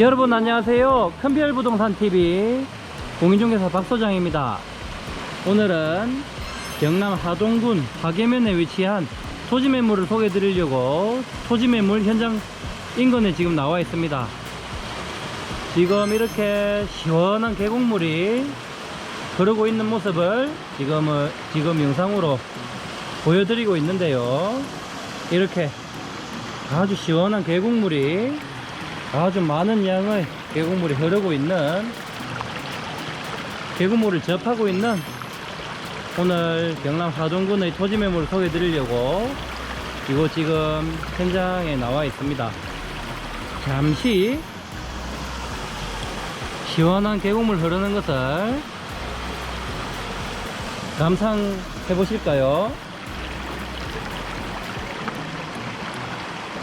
여러분 안녕하세요. 큰별부동산TV 공인중개사 박소장입니다. 오늘은 경남 하동군 하계면에 위치한 토지 매물을 소개해 드리려고 토지 매물 현장 인근에 지금 나와 있습니다. 지금 이렇게 시원한 계곡물이 흐르고 있는 모습을 지금은 지금 영상으로 보여드리고 있는데요. 이렇게 아주 시원한 계곡물이 아주 많은 양의 계곡물이 흐르고 있는 계곡물을 접하고 있는 오늘 경남 하동군의 토지 매물을 소개해 드리려고 이곳 지금 현장에 나와 있습니다. 잠시 시원한 계곡물 흐르는 것을 감상해 보실까요?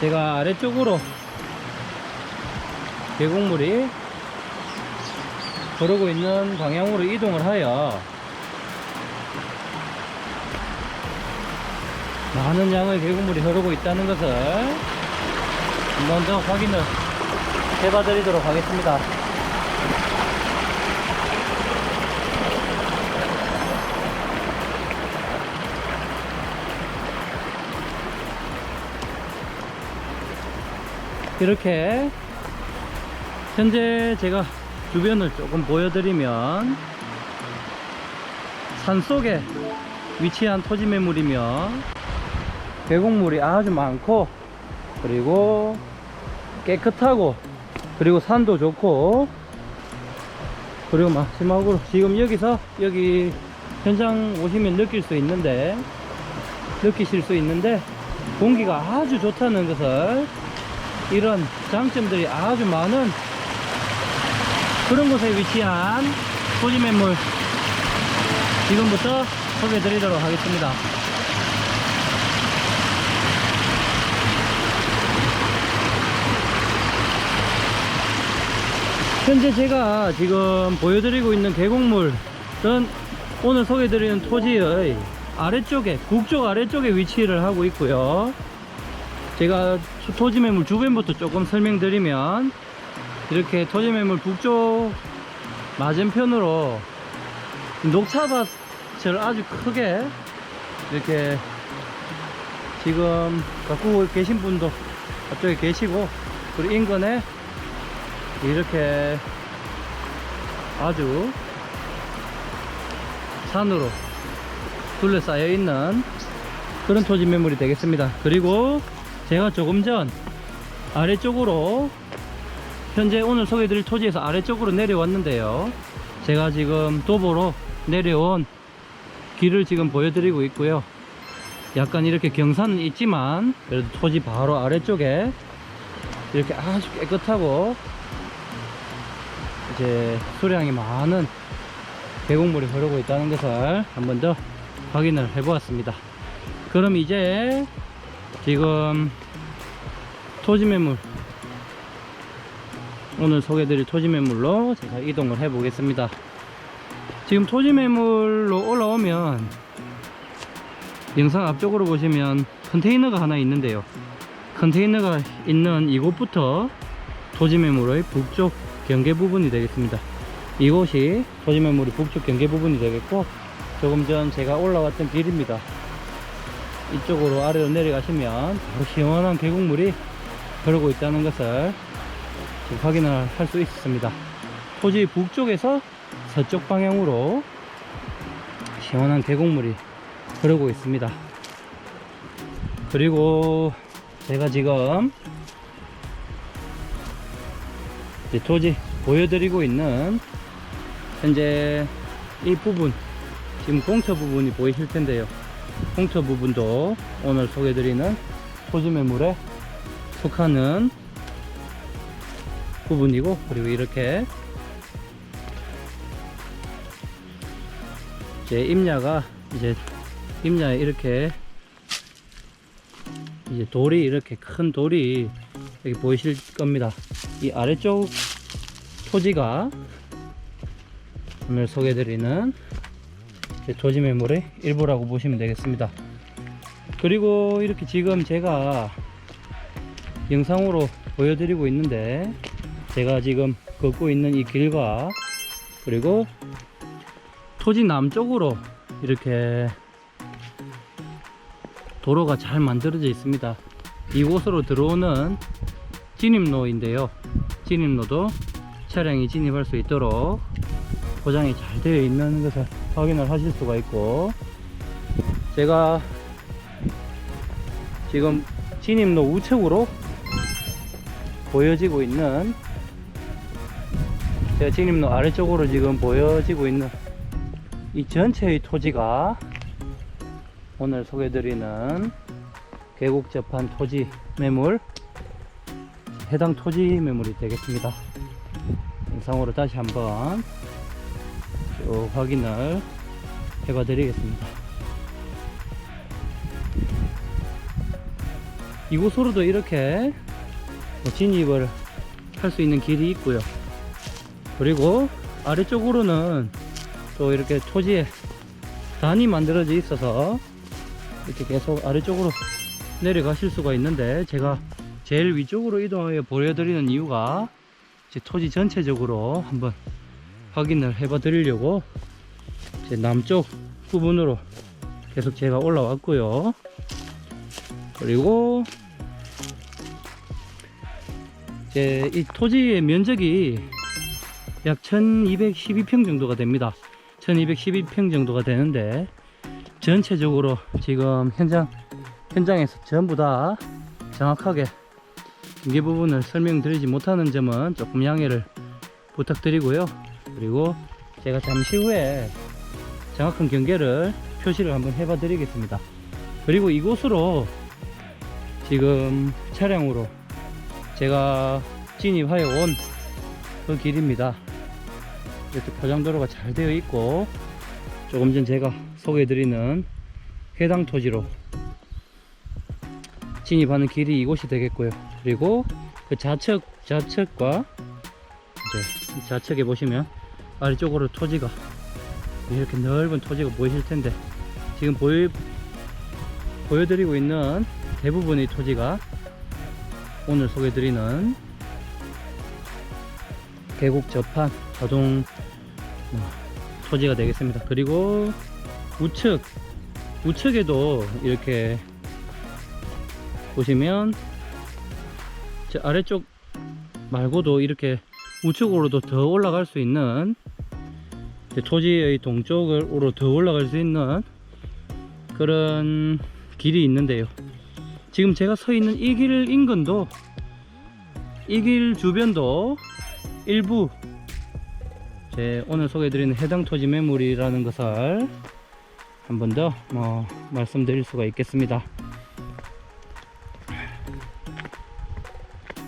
제가 아래쪽으로 계곡물이 흐르고 있는 방향으로 이동을 하여 많은 양의 계곡물이 흐르고 있다는 것을 더 확인을 해봐 드리도록 하겠습니다. 이렇게 현재 제가 주변을 조금 보여드리면 산속에 위치한 토지 매물이며 계곡물이 아주 많고 그리고 깨끗하고 그리고 산도 좋고 그리고 마지막으로 지금 여기서 여기 현장 오시면 느낄 수 있는데 느끼실 수 있는데 공기가 아주 좋다는 것을 이런 장점들이 아주 많은 그런 곳에 위치한 토지 매물 지금부터 소개해 드리도록 하겠습니다. 현재 제가 지금 보여드리고 있는 계곡물은 오늘 소개해드리는 토지의 아래쪽에 북쪽 아래쪽에 위치를 하고 있고요. 제가 토지 매물 주변부터 조금 설명드리면 이렇게 토지 매물 북쪽 맞은편으로 녹차밭을 아주 크게 이렇게 지금 갖고 계신 분도 앞쪽에 계시고 그리고 인근에 이렇게 아주 산으로 둘러싸여 있는 그런 토지 매물이 되겠습니다. 그리고 제가 조금 전 아래쪽으로 현재 오늘 소개해드릴 토지에서 아래쪽으로 내려왔는데요. 제가 지금 도보로 내려온 길을 지금 보여드리고 있고요. 약간 이렇게 경사는 있지만 그래도 토지 바로 아래쪽에 이렇게 아주 깨끗하고 이제 수량이 많은 계곡물이 흐르고 있다는 것을 한 번 더 확인을 해 보았습니다. 그럼 이제 지금 토지 매물 오늘 소개드릴 토지 매물로 제가 이동을 해 보겠습니다. 지금 토지 매물로 올라오면 영상 앞쪽으로 보시면 컨테이너가 하나 있는데요. 컨테이너가 있는 이곳부터 토지 매물의 북쪽 경계 부분이 되겠습니다. 이곳이 토지 매물이 북쪽 경계 부분이 되겠고 조금 전 제가 올라왔던 길입니다. 이쪽으로 아래로 내려가시면 바로 시원한 계곡물이 흐르고 있다는 것을 확인을 할 수 있습니다. 토지 북쪽에서 서쪽 방향으로 시원한 계곡물이 흐르고 있습니다. 그리고 제가 지금 토지 보여드리고 있는 현재 이 부분 지금 공처 부분이 보이실 텐데요. 공처 부분도 오늘 소개드리는 토지 매물에 속하는 부분이고 그리고 이렇게 이제 임야가 이제 임야에 이렇게 이제 돌이 이렇게 큰 돌이 여기 보이실 겁니다. 이 아래쪽 토지가 오늘 소개드리는 토지 매물의 일부라고 보시면 되겠습니다. 그리고 이렇게 지금 제가 영상으로 보여드리고 있는데 제가 지금 걷고 있는 이 길과 그리고 토지 남쪽으로 이렇게 도로가 잘 만들어져 있습니다. 이곳으로 들어오는 진입로인데요. 진입로도 차량이 진입할 수 있도록 포장이 잘 되어 있는 것을 확인을 하실 수가 있고 제가 지금 진입로 우측으로 보여지고 있는 제가 진입로 아래쪽으로 지금 보여지고 있는 이 전체의 토지가 오늘 소개드리는 계곡 접한 토지 매물 해당 토지 매물이 되겠습니다. 영상으로 다시 한번 쭉 확인을 해봐 드리겠습니다. 이곳으로도 이렇게 뭐 진입을 할 수 있는 길이 있고요. 그리고 아래쪽으로는 또 이렇게 토지에 단이 만들어져 있어서 이렇게 계속 아래쪽으로 내려가실 수가 있는데 제가 제일 위쪽으로 이동해 보여드리는 이유가 이제 토지 전체적으로 한번 확인을 해 봐 드리려고 제 남쪽 부분으로 계속 제가 올라왔고요. 그리고 제 이 토지의 면적이 약 1212평 정도가 됩니다 1212평 정도가 되는데 전체적으로 지금 현장 현장에서 전부 다 정확하게 경계 부분을 설명드리지 못하는 점은 조금 양해를 부탁드리고요. 그리고 제가 잠시 후에 정확한 경계를 표시를 한번 해봐 드리겠습니다. 그리고 이곳으로 지금 차량으로 제가 진입하여 온 그 길입니다. 이렇게 포장도로가 잘 되어 있고 조금 전 제가 소개해드리는 해당 토지로 진입하는 길이 이곳이 되겠고요. 그리고 그 좌측 좌측과 이제 이 좌측에 보시면 아래쪽으로 토지가 이렇게 넓은 토지가 보이실 텐데 지금 보여 보여드리고 있는 대부분의 토지가 오늘 소개드리는 계곡 접한 자동 뭐, 토지가 되겠습니다. 그리고 우측 우측에도 이렇게 보시면 저 아래쪽 말고도 이렇게 우측으로도 더 올라갈 수 있는 토지의 동쪽으로 더 올라갈 수 있는 그런 길이 있는데요. 지금 제가 서 있는 이 길 인근도 이 길 주변도 일부 제 오늘 소개해드리는 해당 토지 매물이라는 것을 한 번 더 뭐 말씀드릴 수가 있겠습니다.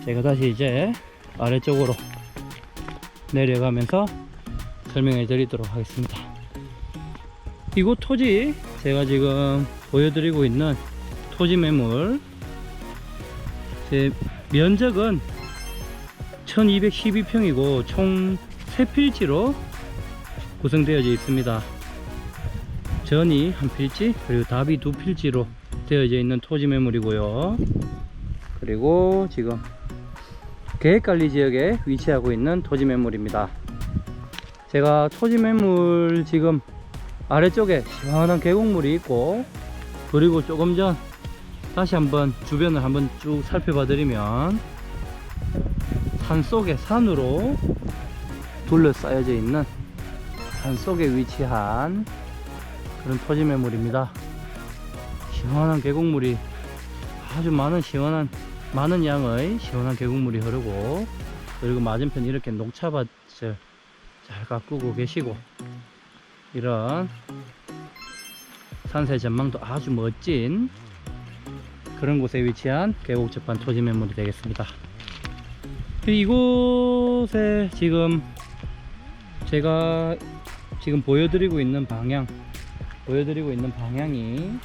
제가 다시 이제 아래쪽으로 내려가면서 설명해 드리도록 하겠습니다. 이곳 토지 제가 지금 보여드리고 있는 토지 매물 제 면적은 1212평이고 총 3필지로 구성되어 있습니다. 전이 한 필지 그리고 답이 두 필지로 되어져 있는 토지 매물이고요. 그리고 지금 계획관리 지역에 위치하고 있는 토지 매물입니다. 제가 토지 매물 지금 아래쪽에 시원한 계곡물이 있고 그리고 조금 전 다시 한번 주변을 한번 쭉 살펴봐 드리면 산 속에 산으로 둘러싸여져 있는 산 속에 위치한 그런 토지 매물입니다. 시원한 계곡물이 아주 많은 시원한 많은 양의 시원한 계곡물이 흐르고 그리고 맞은편 이렇게 녹차밭을 잘 가꾸고 계시고 이런 산세 전망도 아주 멋진 그런 곳에 위치한 계곡 접한 토지 매물이 되겠습니다. 이곳에 지금 제가 지금 보여드리고 있는 방향 보여드리고 있는 방향이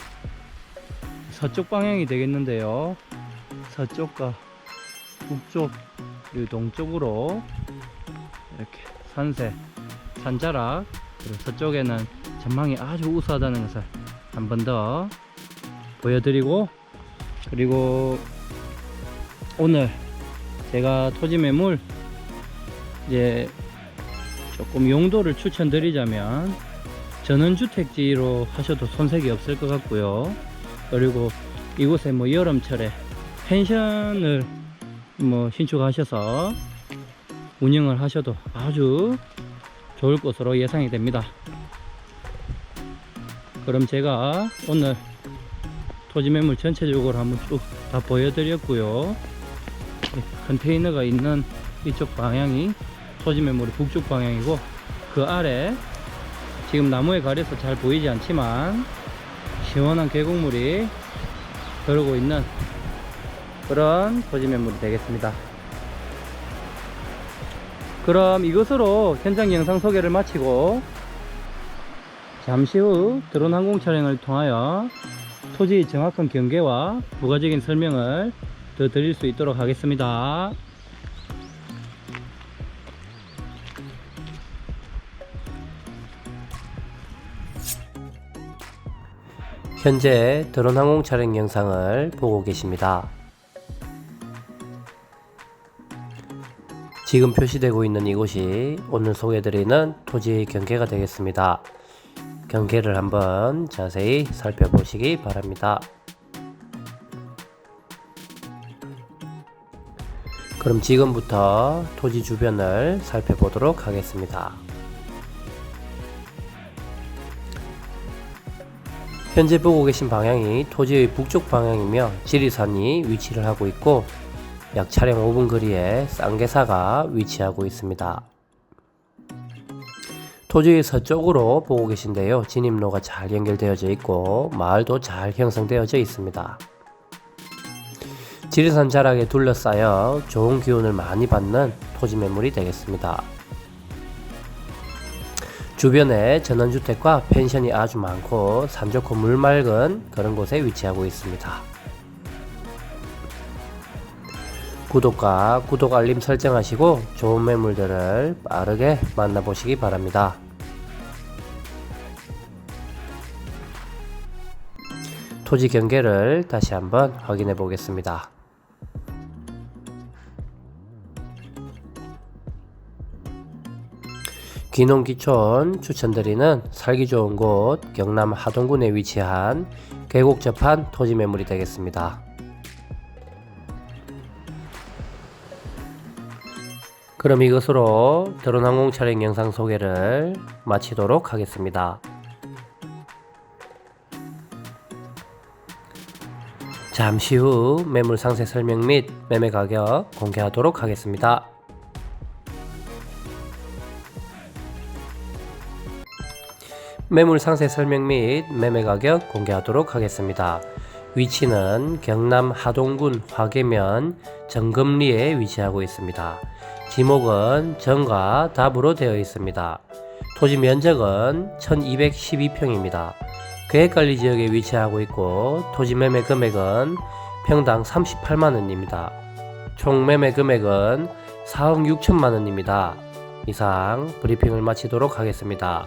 서쪽 방향이 되겠는데요. 서쪽과 북쪽 그리고 동쪽으로 이렇게 산세 산자락 그리고 서쪽에는 전망이 아주 우수하다는 것을 한 번 더 보여드리고 그리고 오늘 제가 토지 매물 이제 조금 용도를 추천드리자면 전원주택지로 하셔도 손색이 없을 것 같고요. 그리고 이곳에 뭐 여름철에 펜션을 뭐 신축하셔서 운영을 하셔도 아주 좋을 것으로 예상이 됩니다. 그럼 제가 오늘 토지 매물 전체적으로 한번 쭉 다 보여드렸고요. 컨테이너가 있는 이쪽 방향이 토지 매물이 북쪽 방향이고 그 아래 지금 나무에 가려서 잘 보이지 않지만 시원한 계곡물이 흐르고 있는 그런 토지 매물이 되겠습니다. 그럼 이것으로 현장 영상 소개를 마치고 잠시 후 드론 항공 촬영을 통하여 토지 정확한 경계와 부가적인 설명을 더 드릴 수 있도록 하겠습니다. 현재 드론 항공 촬영 영상을 보고 계십니다. 지금 표시되고 있는 이곳이 오늘 소개해드리는 토지 경계가 되겠습니다. 경계를 한번 자세히 살펴보시기 바랍니다. 그럼 지금부터 토지 주변을 살펴보도록 하겠습니다. 현재 보고 계신 방향이 토지의 북쪽 방향이며 지리산이 위치를 하고 있고 약 차량 5분 거리에 쌍계사가 위치하고 있습니다. 토지의 서쪽으로 보고 계신데요. 진입로가 잘 연결되어져 있고 마을도 잘 형성되어져 있습니다. 지리산 자락에 둘러싸여 좋은 기운을 많이 받는 토지 매물이 되겠습니다. 주변에 전원주택과 펜션이 아주 많고 산 좋고 물 맑은 그런 곳에 위치하고 있습니다. 구독과 구독 알림 설정하시고 좋은 매물들을 빠르게 만나보시기 바랍니다. 토지 경계를 다시 한번 확인해 보겠습니다. 귀농귀촌 추천드리는 살기 좋은 곳 경남 하동군에 위치한 계곡 접한 토지 매물이 되겠습니다. 그럼 이것으로 드론 항공 촬영 영상 소개를 마치도록 하겠습니다. 잠시 후 매물 상세 설명 및 매매 가격 공개하도록 하겠습니다. 매물 상세 설명 및 매매 가격 공개하도록 하겠습니다. 위치는 경남 하동군 화계면 정금리에 위치하고 있습니다. 지목은 정과 답으로 되어 있습니다. 토지 면적은 1212평입니다. 계획관리 지역에 위치하고 있고 토지 매매 금액은 평당 38만원입니다. 총 매매 금액은 4억 6천만원입니다. 이상 브리핑을 마치도록 하겠습니다.